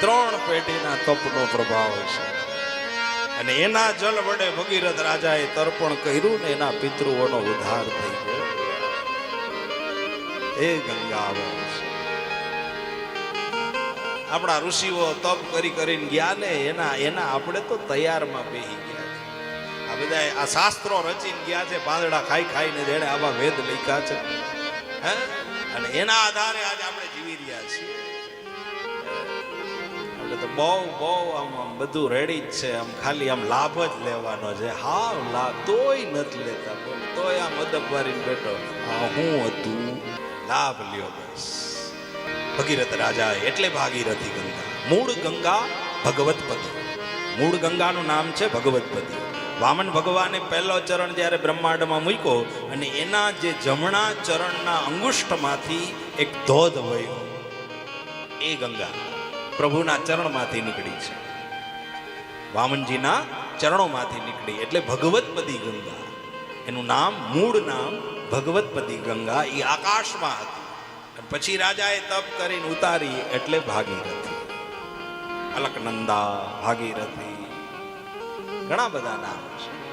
ત્રણ પેઢીના તપનો પ્રભાવ છે. અને એના જલ વડે ભગીરથ રાજાએ તર્પણ કર્યું ને એના પિતૃઓનો ઉદ્ધાર થઈ ગયો. એ ગંગા આપણા ઋષિઓ તપ કરી કરીને ગયા ને એના એના આપણે તો તૈયારમાં બેહી ગયા છે. આ બધા આ શાસ્ત્રો રચીને ગયા છે, પાંદડા ખાઈ ખાઈને જેણે આવા વેદ લખ્યા છે. હે? અને એના આધારે આજે આપણે જીવી રહ્યા તો બહુ બહુ આમ આમ બધું રેડી જ છે. આમ ખાલી આમ લાભ જ લેવાનો છે. હાવ લાભ. તોય નથી લેતા બોલ તોય આમ અદબ વારીને બેઠો. આ હું હતું. લાભ લ્યો બસ. ભગીરથ રાજા એટલે ભાગીરથી ગંગા. મૂળ ગંગા ભગવતપતિ. મૂળ ગંગાનું નામ છે ભગવતપતિ. વામન ભગવાને પહેલો ચરણ જ્યારે બ્રહ્માંડમાં મૂક્યો અને એના જે જમણા ચરણના અંગુષ્ઠમાંથી એક ધોધ વહ્યો. એ ગંગા. પ્રભુના ચરણમાંથી નીકળી છે. વામનજીના ચરણોમાંથી નીકળી. એટલે ભગવતપદી ગંગા. એનું નામ, મૂળ નામ ભગવતપદી ગંગા એ આકાશમાં હતી. પછી રાજાએ તપ કરીને ઉતારી એટલે ભાગીરથી. અલકનંદા, ભાગીરથી. ઘણા બધા નામ છે.